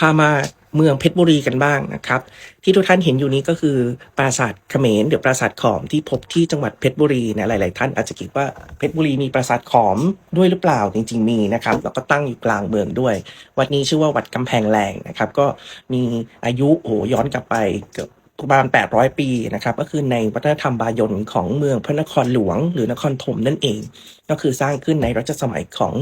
พามาเมืองเพชรบุรีกันบ้างนะครับ ที่ทุกท่านเห็นอยู่นี้ก็คือปราสาทเขมรหรือปราสาทขอมที่พบที่จังหวัดเพชรบุรีนะหลาย ๆ ท่านอาจจะคิดว่าเพชรบุรีมีปราสาทขอมด้วยหรือเปล่าจริง ๆ มีนะครับแล้วก็ตั้งอยู่กลางเมืองด้วย วัดนี้ชื่อว่าวัดกำแพงแรงนะครับก็มีอายุโอ้โหย้อนกลับไปเกือบประมาณ 800 ปีนะครับ ก็คือในวัฒนธรรมบายนของเมืองพระนครหลวง หรือนครธมนั่นเอง ก็คือสร้างขึ้นในรัชสมัยของ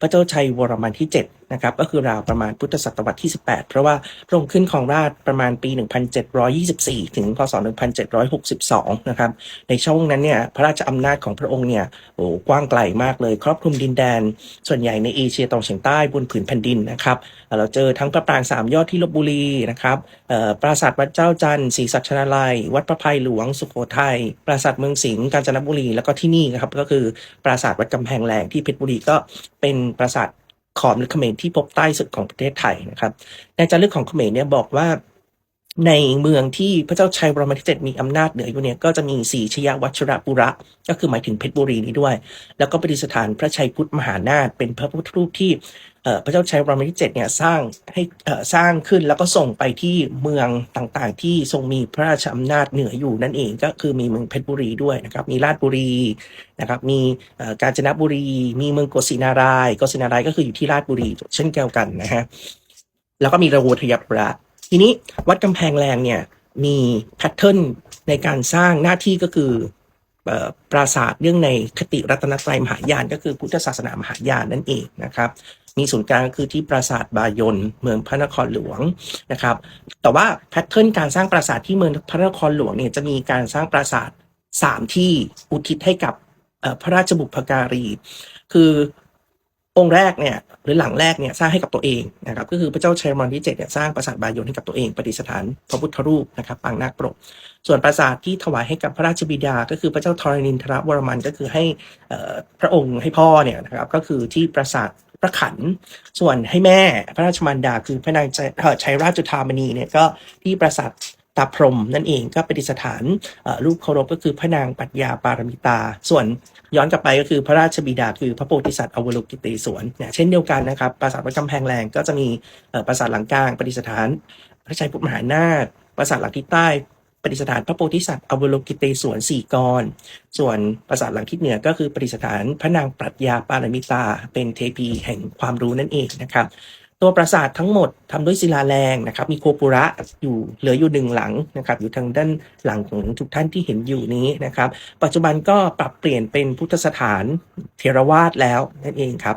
พระเจ้าชัยวรมันที่7 นะครับก็คือราวประมาณพุทธศตวรรษที่ 18 เพราะว่าพระองค์ขึ้นของราชประมาณปี 1724 ถึงพศ 1762 นะครับในช่วงนั้นเนี่ยพระราชอำนาจของพระองค์เนี่ยโอ้กว้างไกลมากเลย ครอบคลุมดินแดน ส่วนใหญ่ในเอเชียตะวันเฉียงใต้บนผืนแผ่นดินนะครับเราเจอทั้งพระปรางสามยอดที่ลบบุรีนะครับปราสาทวัดเจ้าจันทร์ศรีสัชนาลัย วัดพระภัยหลวงสุโขทัยปราสาทเมืองสิงห์กาญจนบุรีแล้วก็ที่นี่นะครับก็คือปราสาทวัดกำแพงแรงที่เพชรบุรีก็เป็นปราสาท ขอมหรือเขมรที่พบใต้สุดของประเทศไทยนะครับในจารึกของเขมรเนี่ยบอกว่า ในเมืองที่พระเจ้าชัยวรมันที่เจ็ดมีอำนาจเหนืออยู่เนี่ยก็จะมีสีชยวัชระปุระ ก็คือหมายถึงเพชรบุรีนี้ด้วย แล้วก็ประดิษฐานพระชัยพุทธมหานาถเป็นพระพุทธรูปที่พระเจ้าชัยวรมันที่เจ็ดเนี่ยสร้างให้สร้างขึ้นแล้วก็ส่งไปที่เมืองต่างๆ ที่ทรงมีพระราชอำนาจเหนืออยู่นั่นเองก็คือมีเมืองเพชรบุรีด้วยนะครับมีราชบุรีนะครับมีกาญจนบุรี มีเมืองโกสินารายโกสินารายก็คืออยู่ที่ราชบุรี เช่นเดียวกันนะฮะแล้วก็มีระโวทยปุระ ทีนี้วัดกำแพงแรงเนี่ยมีแพทเทิร์นในการสร้างหน้าที่ก็คืออปราสาทเรื่องในคติรัตนตรัยมหายาน ก็คือพุทธศาสนามหายานนั่นเองนะครับมีศูนย์กลางก็คือที่ปราสาทบายนเมืองพระนครหลวงนะครับ แต่ว่าแพทเทิร์นการสร้างปราสาทที่เมืองพระนครหลวงเนี่ยจะมีการสร้างปราสาทสามที่อุทิศให้กับพระราชบุพการี คือ องค์แรกเนี่ยหรือหลังแรกเนี่ยสร้างให้กับตัวเองนะครับก็คือพระเจ้าชัยมรที่เจ็ดเนี่ยสร้างปราสาทบายนให้กับตัวเองประดิษฐานพระพุทธรูปนะครับปางนาคปรกส่วนปราสาทที่ถวายให้กับพระราชบิดา ก็คือพระเจ้าธรณินทรวรมันก็คือให้พระองค์ให้พ่อเนี่ยนะครับก็คือที่ปราสาทพระขัน ส่วนให้แม่พระราชมารดา คือพระนางเอ่อชัยราชจุฑามณีเนี่ยก็ที่ปราสาท ตาพรมนั่นเองก็ประดิษฐานรูปเคารพก็คือพระนางปัญญาปารมิตา ส่วนย้อนกลับไปก็คือพระราชบิดาคือพระโพธิสัตว์อวโลกิเตศวรเนี่ยเช่นเดียวกันนะครับปราสาทวัดกำแพงแรงก็จะมีปราสาทหลังกลางประดิษฐาน พระชัยพุทธมหานาถปราสาทหลังทิศใต้ประดิษฐานพระโพธิสัตว์อวโลกิเตศวรสี่กร ส่วนปราสาทหลังทิศเหนือก็คือประดิษฐานพระนางปรัชญาปารมิตา เป็นเทพีแห่งความรู้นั่นเองนะครับ ตัวปราสาททั้งหมดทำด้วยศิลาแรงนะครับ มีโคปุระอยู่เหลืออยู่หนึ่งหลังนะครับ อยู่ทางด้านหลังของทุกท่านที่เห็นอยู่นี้นะครับ ปัจจุบันก็ปรับเปลี่ยนเป็นพุทธสถานเทรวาสแล้วนั่นเองครับ